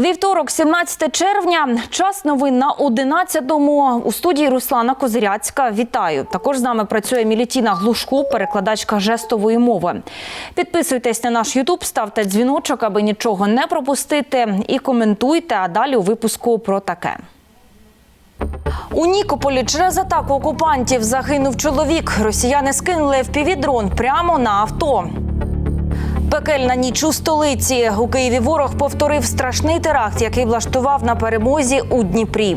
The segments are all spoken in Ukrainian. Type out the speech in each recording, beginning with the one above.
Вівторок, 17 червня. Час новин на 11-му. У студії Руслана Козиряцька. Вітаю. Також з нами працює Мілітіна Глушко, перекладачка жестової мови. Підписуйтесь на наш Ютуб, ставте дзвіночок, аби нічого не пропустити. І коментуйте. А далі у випуску про таке. У Нікополі через атаку окупантів загинув чоловік. Росіяни скинули в впівдрон прямо на авто. Пекельна ніч у столиці. У Києві ворог повторив страшний теракт, який влаштував на перемозі у Дніпрі.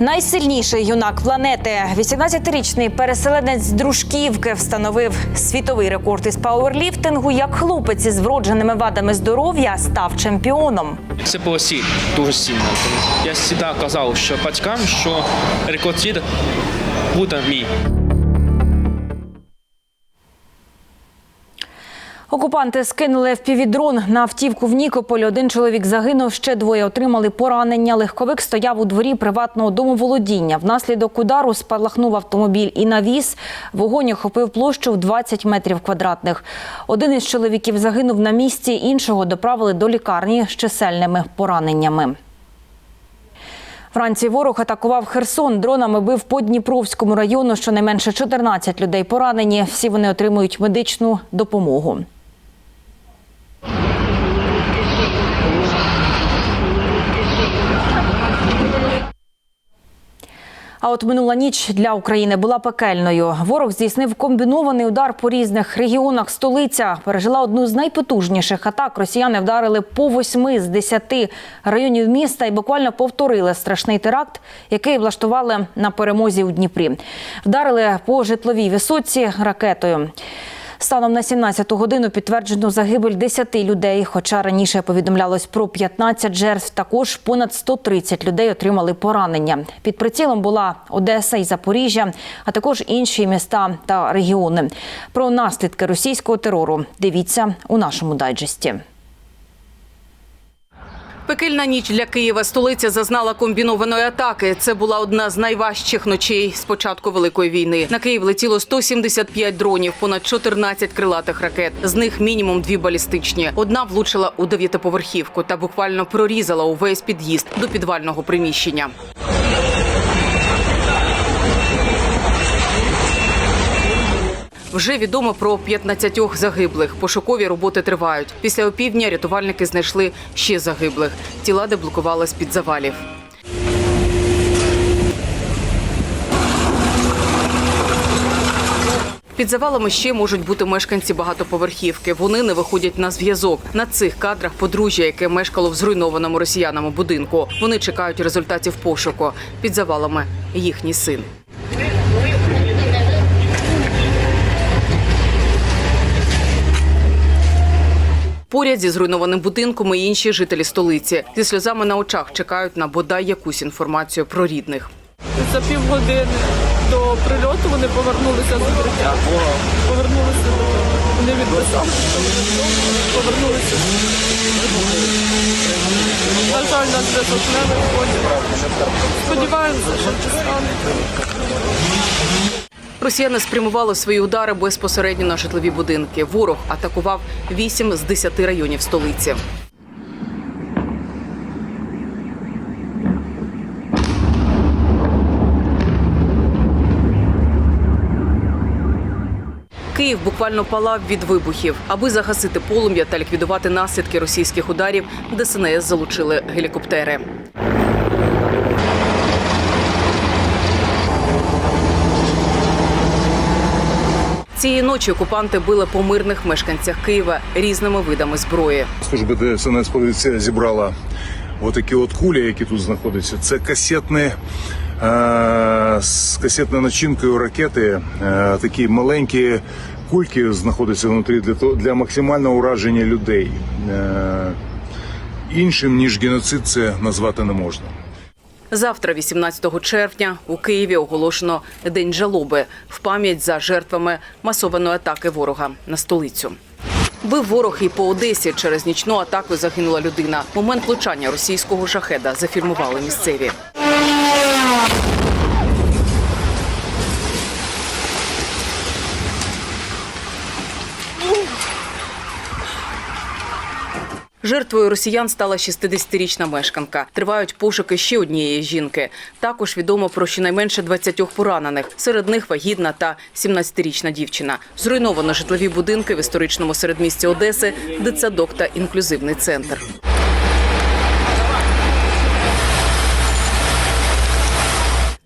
Найсильніший юнак планети, 18-річний переселенець Дружківки, встановив світовий рекорд із пауерліфтингу. Як хлопець із вродженими вадами здоров'я став чемпіоном. Це було сіль, дуже сильно. Я завжди казав, що батькам, що рекорд буде мій. Окупанти скинули впівдрон на автівку в Нікополі. Один чоловік загинув, ще двоє отримали поранення. Легковик стояв у дворі приватного домоволодіння. Внаслідок удару спалахнув автомобіль і навіс. Вогонь охопив площу в 20 метрів квадратних. Один із чоловіків загинув на місці, іншого доправили до лікарні з чисельними пораненнями. Вранці ворог атакував Херсон. Дронами бив по Дніпровському району. Щонайменше 14 людей поранені. Всі вони отримують медичну допомогу. А от минула ніч для України була пекельною. Ворог здійснив комбінований удар по різних регіонах. Столиця пережила одну з найпотужніших атак. Росіяни вдарили по восьми з десяти районів міста і буквально повторили страшний теракт, який влаштували на перемозі у Дніпрі. Вдарили по житловій висоці ракетою. Станом на 17-ту годину підтверджено загибель 10 людей. Хоча раніше повідомлялось про 15 жертв. Також понад 130 людей отримали поранення. Під прицілом була Одеса і Запоріжжя, а також інші міста та регіони. Про наслідки російського терору дивіться у нашому дайджесті. Пекельна ніч для Києва. Столиця зазнала комбінованої атаки. Це була одна з найважчих ночей з початку великої війни. На Київ летіло 175 дронів, понад 14 крилатих ракет. З них мінімум дві балістичні. Одна влучила у дев'ятиповерхівку та буквально прорізала увесь під'їзд до підвального приміщення. Вже відомо про 15 загиблих. Пошукові роботи тривають. Після опівдня рятувальники знайшли ще загиблих. Тіла деблокували з під завалів. Під завалами ще можуть бути мешканці багатоповерхівки. Вони не виходять на зв'язок. На цих кадрах подружжя, яке мешкало в зруйнованому росіянами будинку. Вони чекають результатів пошуку. Під завалами їхній син. Поряд зі зруйнованим будинком і інші жителі столиці зі сльозами на очах чекають на бодай якусь інформацію про рідних. За півгодини до прильоту вони повернулися з укриття. Повернулися вони відписали, повернулися. На жаль, на зв'язок не виходять. Сподіваємося, що це стане. Росіяни спрямували свої удари безпосередньо на житлові будинки. Ворог атакував 8 з 10 районів столиці. Київ буквально палав від вибухів. Аби загасити полум'я та ліквідувати наслідки російських ударів, ДСНС залучили гелікоптери. Цієї ночі окупанти били по мирних мешканцях Києва різними видами зброї. Служба ДСНС поліція зібрала отакі от кулі, які тут знаходяться. Це касетні, е, з касетною начинкою ракети. Е, такі маленькі кульки знаходяться внутрі для, того- для максимального ураження людей. Е, іншим, ніж геноцид, це назвати не можна. Завтра, 18 червня, у Києві оголошено день жалоби в пам'ять за жертвами масованої атаки ворога на столицю. Бив ворог і по Одесі. Через нічну атаку загинула людина. Момент влучання російського шахеда зафільмували місцеві. Жертвою росіян стала 60-річна мешканка. Тривають пошуки ще однієї жінки. Також відомо про щонайменше 20 поранених. Серед них вагітна та 17-річна дівчина. Зруйновано житлові будинки в історичному середмісті Одеси, дитсадок та інклюзивний центр.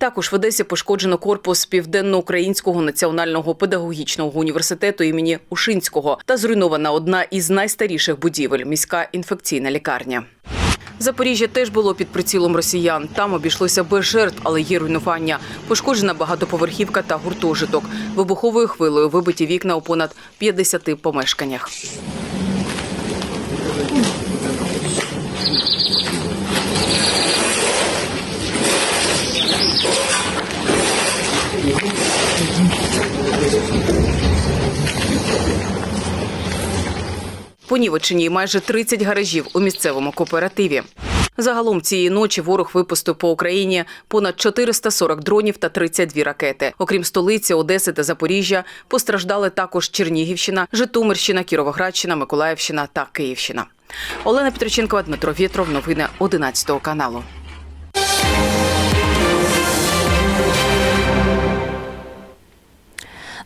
Також в Одесі пошкоджено корпус Південноукраїнського національного педагогічного університету імені Ушинського та зруйнована одна із найстаріших будівель міська інфекційна лікарня. Запоріжжя теж було під прицілом росіян. Там обійшлося без жертв, але є руйнування. Пошкоджена багатоповерхівка та гуртожиток. Вибуховою хвилею вибиті вікна у понад 50 помешканнях. Понівечені майже 30 гаражів у місцевому кооперативі. Загалом цієї ночі ворог випустив по Україні понад 440 дронів та 32 ракети. Окрім столиці, Одеси та Запоріжжя, постраждали також Чернігівщина, Житомирщина, Кіровоградщина, Миколаївщина та Київщина. Олена Петроченкова, Дмитро Вєтров. Новини 11 каналу.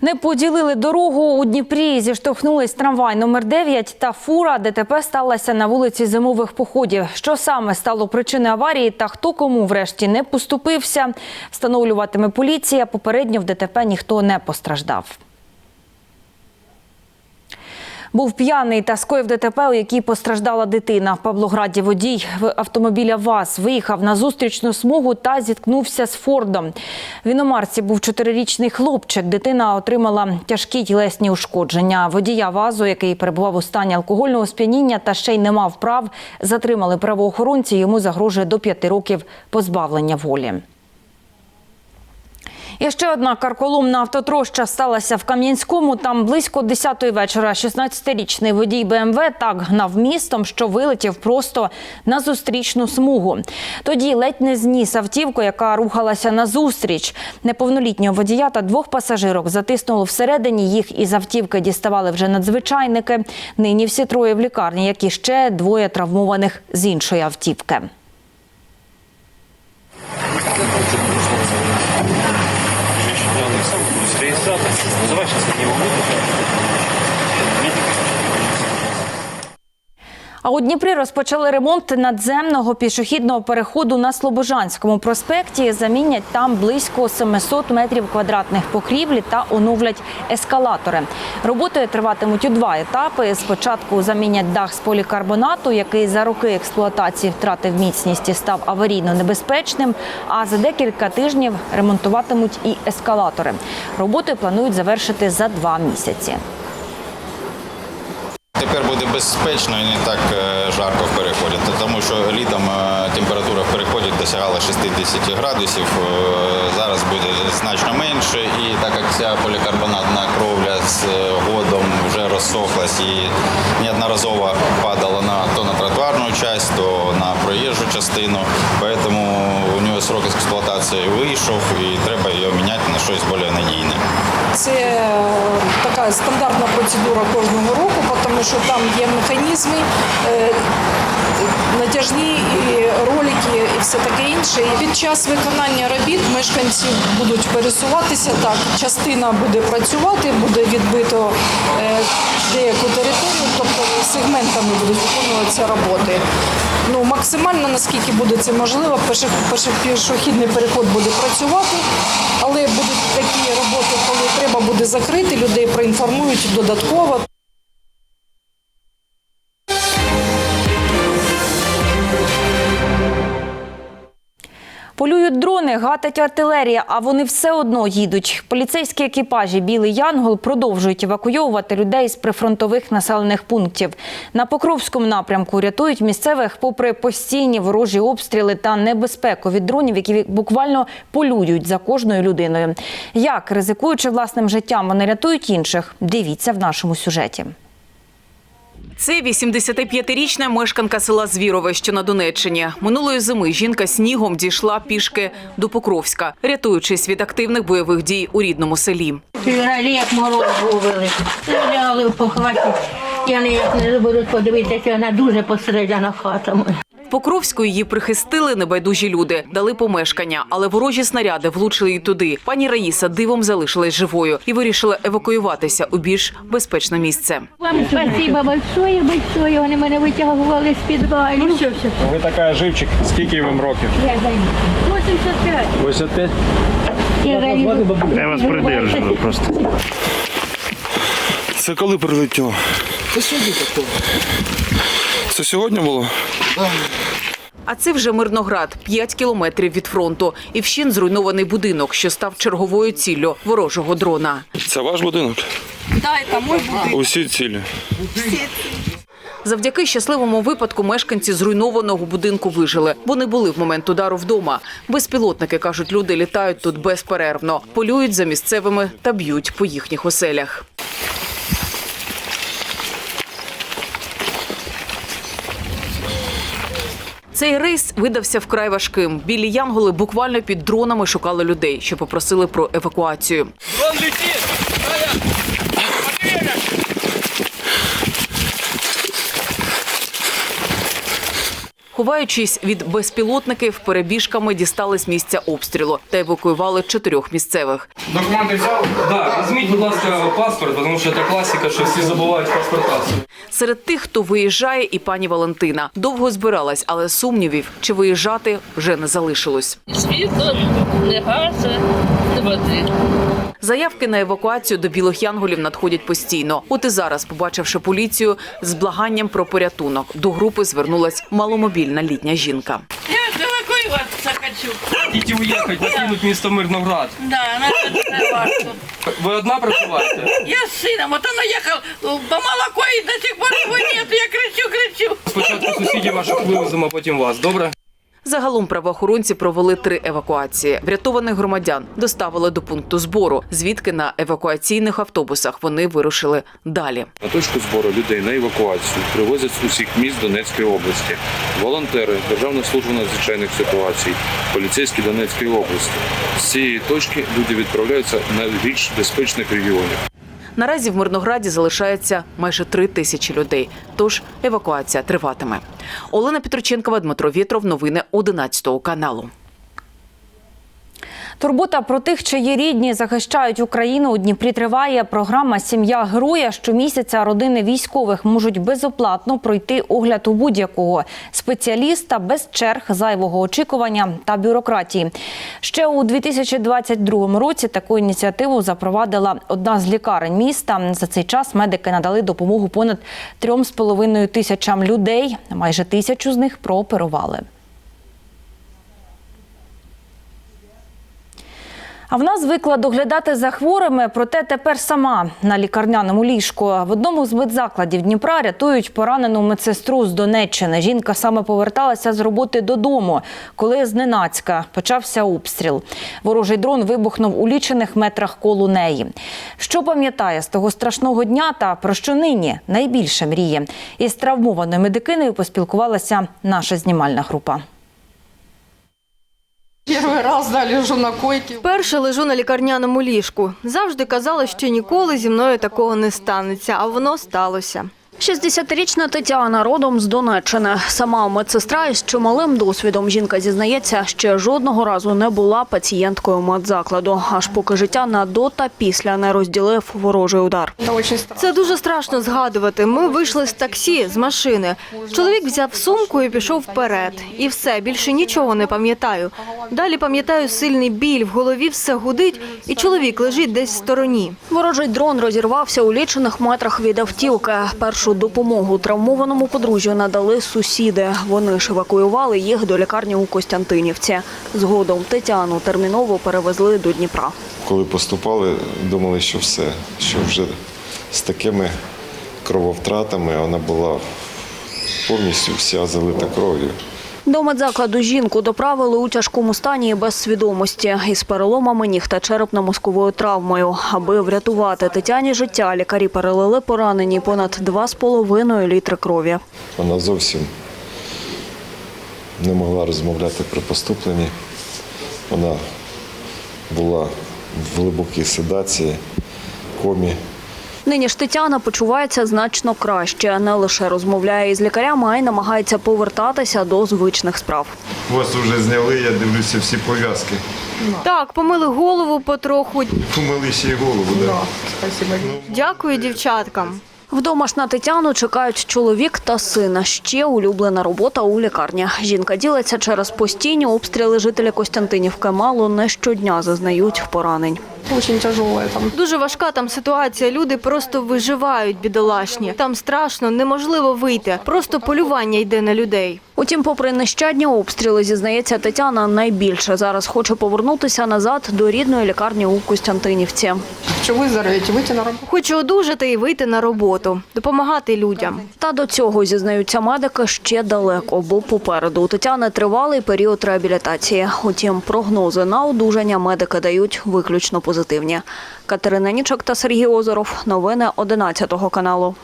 Не поділили дорогу у Дніпрі. Зіштовхнулись трамвай номер 9 та фура. ДТП сталася на вулиці зимових походів. Що саме стало причиною аварії та хто кому врешті не поступився, встановлюватиме поліція. Попередньо в ДТП ніхто не постраждав. Був п'яний та скоїв ДТП, у якій постраждала дитина. В Павлограді водій в автомобіля ВАЗ виїхав на зустрічну смугу та зіткнувся з Фордом. В іномарці був чотирирічний хлопчик. Дитина отримала тяжкі тілесні ушкодження. Водія ВАЗу, який перебував у стані алкогольного сп'яніння та ще й не мав прав, затримали правоохоронці. Йому загрожує до п'яти років позбавлення волі. І ще одна карколомна автотроща сталася в Кам'янському. Там близько 10-ї вечора 16-річний водій БМВ так гнав містом, що вилетів просто на зустрічну смугу. Тоді ледь не зніс автівку, яка рухалася назустріч. Неповнолітнього водія та двох пасажирок затиснуло всередині. Їх із автівки діставали вже надзвичайники. Нині всі троє в лікарні, як і ще двоє травмованих з іншої автівки. อยู่ А у Дніпрі розпочали ремонт надземного пішохідного переходу на Слобожанському проспекті. Замінять там близько 700 метрів квадратних покрівлі та оновлять ескалатори. Роботи триватимуть у два етапи. Спочатку замінять дах з полікарбонату, який за роки експлуатації втратив міцність і став аварійно небезпечним. А за декілька тижнів ремонтуватимуть і ескалатори. Роботи планують завершити за два місяці. Тепер буде безпечно і не так е, жарко в переході, тому що літом е, температура в переході досягала 60 градусів. е, Зараз буде значно менше, і так як ця полікарбонатна кровля з годом вже розсохлась і неодноразово падала на то на тротуарну частину, то на проїжджу частину. Тому у нього срок експлуатації вийшов і треба його міняти на щось більш надійне. Це е, така стандартна процедура кожного року, тому що там є механізми, е, натяжні і ролики і все таке інше. І під час виконання робіт мешканці будуть пересуватися так. Частина буде працювати, буде відбито е, деяку територію, тобто сегментами будуть виконуватися роботи. Ну, максимально наскільки буде це можливо, пішохідний переход буде працювати, але будуть такі роботи, коли треба буде закрити, людей проінформують додатково. Полюють дрони, гатить артилерія, а вони все одно їдуть. Поліцейські екіпажі Білий Янгол продовжують евакуйовувати людей з прифронтових населених пунктів. На Покровському напрямку рятують місцевих, попри постійні ворожі обстріли та небезпеку від дронів, які буквально полюють за кожною людиною. Як ризикуючи власним життям, вони рятують інших? Дивіться в нашому сюжеті. Це 85-річна мешканка села Звірове, що на Донеччині. Минулої зими жінка снігом дійшла пішки до Покровська, рятуючись від активних бойових дій у рідному селі. Півралі, як мороз був. Стріляли по хаті, Я ніяк не забуду подивитися, вона дуже посередина хата моя. В Покровську її прихистили небайдужі люди, дали помешкання, але ворожі снаряди влучили й туди. Пані Раїса дивом залишилась живою і вирішила евакуюватися у більш безпечне місце. Вам спасибо большое, большое. Вони мене витягували з підвалу. Ну. Ви така живчик. Скільки вам років? Я займу. 85. 85? Я займу. Я вас придержую просто. Це коли прилетіло? Це сьогодні Це сьогодні було? А це вже Мирноград, 5 кілометрів від фронту, і вщин зруйнований будинок, що став черговою ціллю ворожого дрона. Це ваш будинок? Так, це мій будинок. Усі цілі. Завдяки щасливому випадку мешканці зруйнованого будинку вижили. Вони були в момент удару вдома. Безпілотники кажуть, люди літають тут безперервно, полюють за місцевими та б'ють по їхніх оселях. Цей рейс видався вкрай важким. Білі янголи буквально під дронами шукали людей, що попросили про евакуацію. Ховаючись від безпілотників, перебіжками дістали з місця обстрілу та евакуювали чотирьох місцевих. Документи взяв? Да, візьміть, будь ласка, паспорт, тому що це класика, що всі забувають паспорта. Серед тих, хто виїжджає, і пані Валентина довго збиралась, але сумнівів, чи виїжджати вже не залишилось. Світло, не газу, не води. Заявки на евакуацію до білих янголів надходять постійно. От і зараз, побачивши поліцію, з благанням про порятунок до групи звернулась маломобільна літня жінка. Я евакуюватися хочу. Хотіть уїхати, покинуть місто Мирноград. Да, на це не варто. Ви одна проживаєте? Я з сином, от вона наїхав по молоко і до сих пор його нету. Я кричу, кричу. Спочатку сусідів ваших вивеземо, а потім вас, добре? Загалом правоохоронці провели три евакуації. Врятованих громадян доставили до пункту збору, звідки на евакуаційних автобусах вони вирушили далі. На точку збору людей на евакуацію привозять з усіх міст Донецької області. Волонтери, Державна служба надзвичайних ситуацій, поліцейські Донецької області. З цієї точки люди відправляються на більш безпечних регіонів. Наразі в Мирнограді залишається майже три тисячі людей. Тож евакуація триватиме. Олена Петроченкова, Дмитро Вєтров. Новини 11 каналу. Турбота про тих, чиї рідні захищають Україну у Дніпрі триває. Програма Сім'я героя щомісяця родини військових можуть безоплатно пройти огляд у будь-якого спеціаліста без черг, зайвого очікування та бюрократії. Ще у 2022 році таку ініціативу запровадила одна з лікарень міста. За цей час медики надали допомогу понад 3,5 тисячам людей. Майже тисячу з них прооперували. А вона звикла доглядати за хворими, проте тепер сама на лікарняному ліжку. В одному з медзакладів Дніпра рятують поранену медсестру з Донеччини. Жінка саме поверталася з роботи додому, коли зненацька почався обстріл. Ворожий дрон вибухнув у лічених метрах коло неї. Що пам'ятає з того страшного дня та про що нині найбільше мріє? Із травмованою медикиною поспілкувалася наша знімальна група. Перший раз да, лежу на койці. Перше лежу на лікарняному ліжку. Завжди казала, що ніколи зі мною такого не станеться, а воно сталося. 60-річна Тетяна родом з Донеччини. Сама медсестра із чималим досвідом. Жінка зізнається, ще жодного разу не була пацієнткою медзакладу, аж поки життя на до та після не розділив ворожий удар. Це дуже страшно згадувати. Ми вийшли з таксі, з машини. Чоловік взяв сумку і пішов вперед. І все, більше нічого не пам'ятаю. Далі пам'ятаю сильний біль, в голові все гудить, і чоловік лежить десь в стороні. Ворожий дрон розірвався у лічених метрах від автівки. Першу допомогу травмованому подружжю надали сусіди. Вони ж евакуювали їх до лікарні у Костянтинівці. Згодом Тетяну терміново перевезли до Дніпра. Коли поступали, думали, що все, що вже з такими крововтратами вона була повністю вся залита кров'ю. До медзакладу жінку доправили у тяжкому стані без свідомості із переломами ніг та черепно-мозковою травмою. Аби врятувати Тетяні життя, лікарі перелили поранені понад 2,5 літри крові. Вона зовсім не могла розмовляти при поступленні. Вона була в глибокій седації, комі. Нині ж Тетяна почувається значно краще. Не лише розмовляє із лікарями, а й намагається повертатися до звичних справ. Вас вже зняли, я дивлюся всі пов'язки. Так, помили голову потроху. Помили ще й голову, да. Дякую дівчаткам. Вдома ж на Тетяну чекають чоловік та сина. Ще улюблена робота у лікарні. Жінка ділиться через постійні обстріли жителі Костянтинівки. Мало не щодня зазнають поранень. Дуже тяжелое там. Дуже важка там ситуація. Люди просто виживають бідолашні. Там страшно, неможливо вийти. Просто полювання йде на людей. Утім, попри нещадні обстріли, зізнається Тетяна, найбільше зараз хоче повернутися назад до рідної лікарні у Костянтинівці. Хочу выздороветь, выйти на работу. Хочу одужати і вийти на роботу, допомагати людям. Та до цього зізнаються медики ще далеко, бо попереду у Тетяни тривалий період реабілітації. Утім, прогнози на одужання медики дають виключно позитивні. Катерина Нічок та Сергій Озоров. Новини 11 каналу.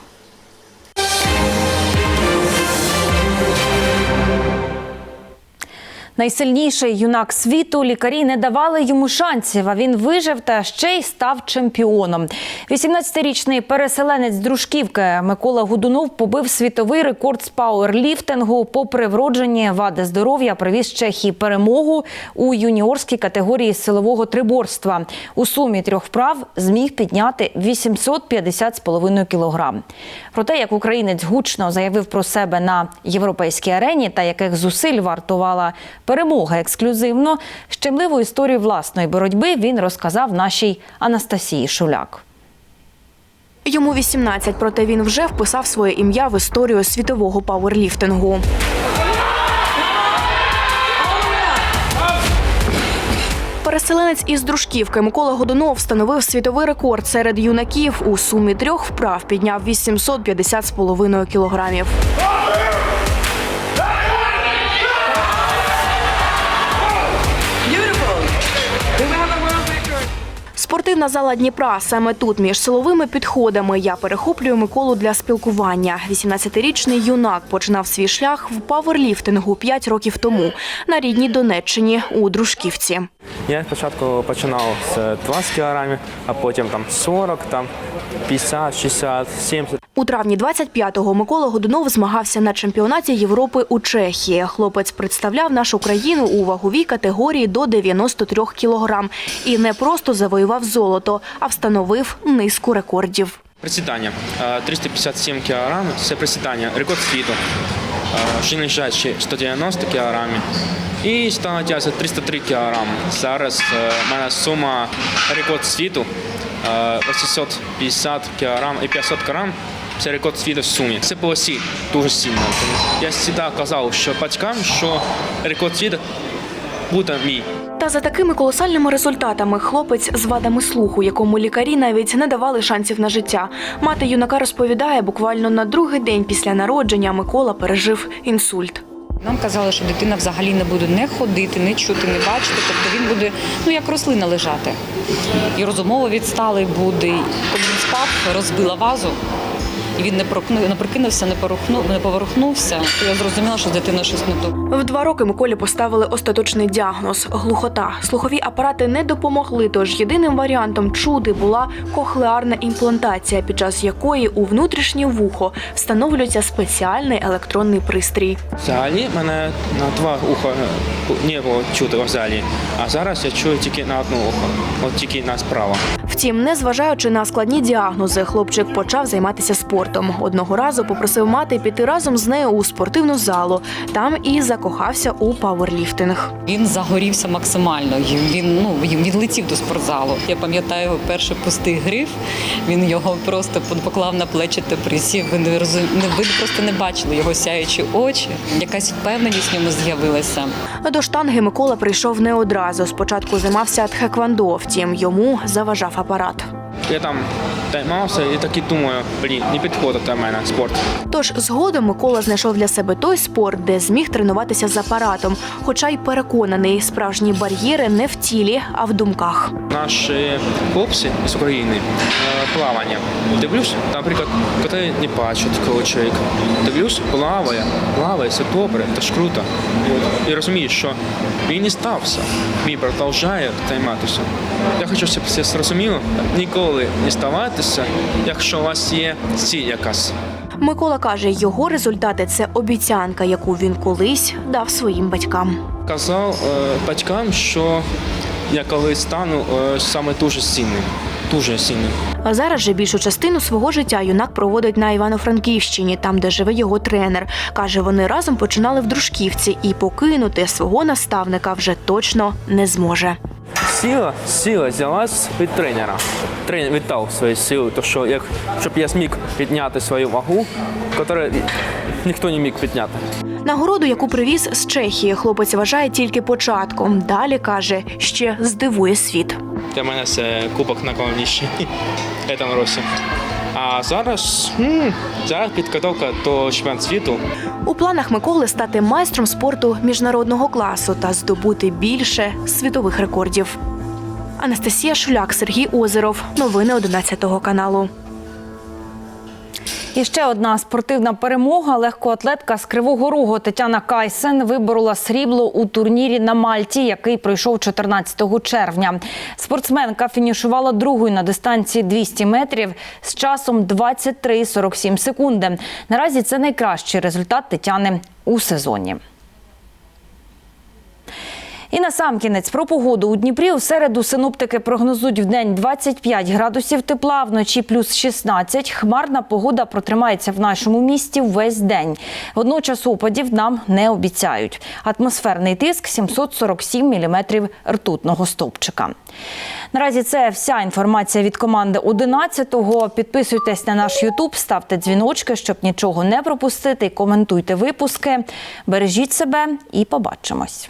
Найсильніший юнак світу лікарі не давали йому шансів. А він вижив та ще й став чемпіоном. 18-річний переселенець Дружківки Микола Гудунов побив світовий рекорд з пауерліфтингу. Попри вроджені вади здоров'я, привіз Чехії перемогу у юніорській категорії силового триборства. У сумі трьох вправ зміг підняти 850,5 кілограм. Про те, як українець гучно заявив про себе на європейській арені та яких зусиль вартувала перемога ексклюзивно, щемливу історію власної боротьби він розказав нашій Анастасії Шуляк. Йому 18, проте він вже вписав своє ім'я в історію світового пауерліфтингу. Переселенець із Дружківки Микола Годунов встановив світовий рекорд серед юнаків у сумі трьох вправ підняв 850,5 кілограмів. Спортивна зала Дніпра. Саме тут, між силовими підходами, я перехоплюю Миколу для спілкування. 18-річний юнак починав свій шлях в паверліфтингу 5 років тому на рідній Донеччині у Дружківці. Я спочатку починав з 20 кілограмів, а потім там 40, там 50, 60, 70. У травні 25-го Микола Годунов змагався на чемпіонаті Європи у Чехії. Хлопець представляв нашу країну у ваговій категорії до 93 кілограм і не просто завоював золото, а встановив низку рекордів. Присідання Е, 357 кг – це присідання, рекорд світу. Е, Ще лежачі 190 кг. І стала тяжа 303 кг. Зараз е, в мене сума рекорд світу е, 850 кг і 500 кг. Це рекорд світу в сумі. Це по осі дуже сильно. Я завжди казав, що батькам, що рекорд світу буде мій. Та за такими колосальними результатами хлопець з вадами слуху, якому лікарі навіть не давали шансів на життя. Мати юнака розповідає, буквально на другий день після народження Микола пережив інсульт. Нам казали, що дитина взагалі не буде не ходити, не чути, не бачити. Тобто він буде ну як рослина лежати. І розумово відсталий буде. Коли він спав, розбила вазу. І він не прокну- не прокинувся, не порухнув, не поворухнувся. То я зрозуміла, що з дитиною щось не то. В два роки Миколі поставили остаточний діагноз глухота. Слухові апарати не допомогли, тож єдиним варіантом чути була кохлеарна імплантація, під час якої у внутрішнє вухо встановлюється спеціальний електронний пристрій. Взагалі мене на два уха не було чути взагалі. А зараз я чую тільки на одне ухо, от тільки на справа. Втім, незважаючи на складні діагнози, хлопчик почав займатися спортом. Одного разу попросив мати піти разом з нею у спортивну залу. Там і закохався у пауерліфтинг. Він загорівся максимально. Він ну він летів до спортзалу. Я пам'ятаю його перший пустий гриф. Він його просто поклав на плечі та присів. Ви не розум... ви просто не бачили його сяючі очі. Якась впевненість в ньому з'явилася. До штанги Микола прийшов не одразу. Спочатку займався тхеквондо, втім йому заважав апарат. Я там таймався і так і думаю, блін, не підходить до мене спорт. Тож згодом Микола знайшов для себе той спорт, де зміг тренуватися з апаратом, хоча й переконаний, справжні бар'єри не в тілі, а в думках. Наші хлопці з України е, плавання. Дивлюсь, наприклад, коли не бачать коли чоловік. Дивлюсь, плаває, плаває, все добре, це ж круто. І, розумію, що він не стався, він продовжує займатися. Я хочу, щоб всі зрозуміли, ніколи ставайте займатися, якщо у вас є ціль якась. Микола каже, його результати це обіцянка, яку він колись дав своїм батькам. Казав е, батькам, що я коли стану е, саме дуже сильним. Дуже сильним. А зараз же більшу частину свого життя юнак проводить на Івано-Франківщині, там, де живе його тренер. Каже, вони разом починали в дружківці і покинути свого наставника вже точно не зможе. Сила, сила взялась від тренера. Тренер віддав свою силу, то що як щоб я зміг підняти свою вагу, яку ніхто не міг підняти. Нагороду, яку привіз з Чехії, хлопець вважає тільки початком. Далі каже, ще здивує світ. Для мене це кубок найголовніший в цьому році. А зараз, м, зараз підготовка до чемпіонату світу. У планах Миколи стати майстром спорту міжнародного класу та здобути більше світових рекордів. Анастасія Шуляк, Сергій Озеров. Новини 11 каналу. І ще одна спортивна перемога. Легкоатлетка з Кривого Рогу Тетяна Кайсен виборола срібло у турнірі на Мальті, який пройшов 14 червня. Спортсменка фінішувала другою на дистанції 200 метрів з часом 23,47 секунди. Наразі це найкращий результат Тетяни у сезоні. І на сам кінець про погоду у Дніпрі у середу синоптики прогнозують в день 25 градусів тепла, вночі плюс 16. Хмарна погода протримається в нашому місті весь день. Водночас опадів нам не обіцяють. Атмосферний тиск 747 міліметрів ртутного стовпчика. Наразі це вся інформація від команди 11-го. Підписуйтесь на наш Ютуб, ставте дзвіночки, щоб нічого не пропустити. Коментуйте випуски. Бережіть себе і побачимось.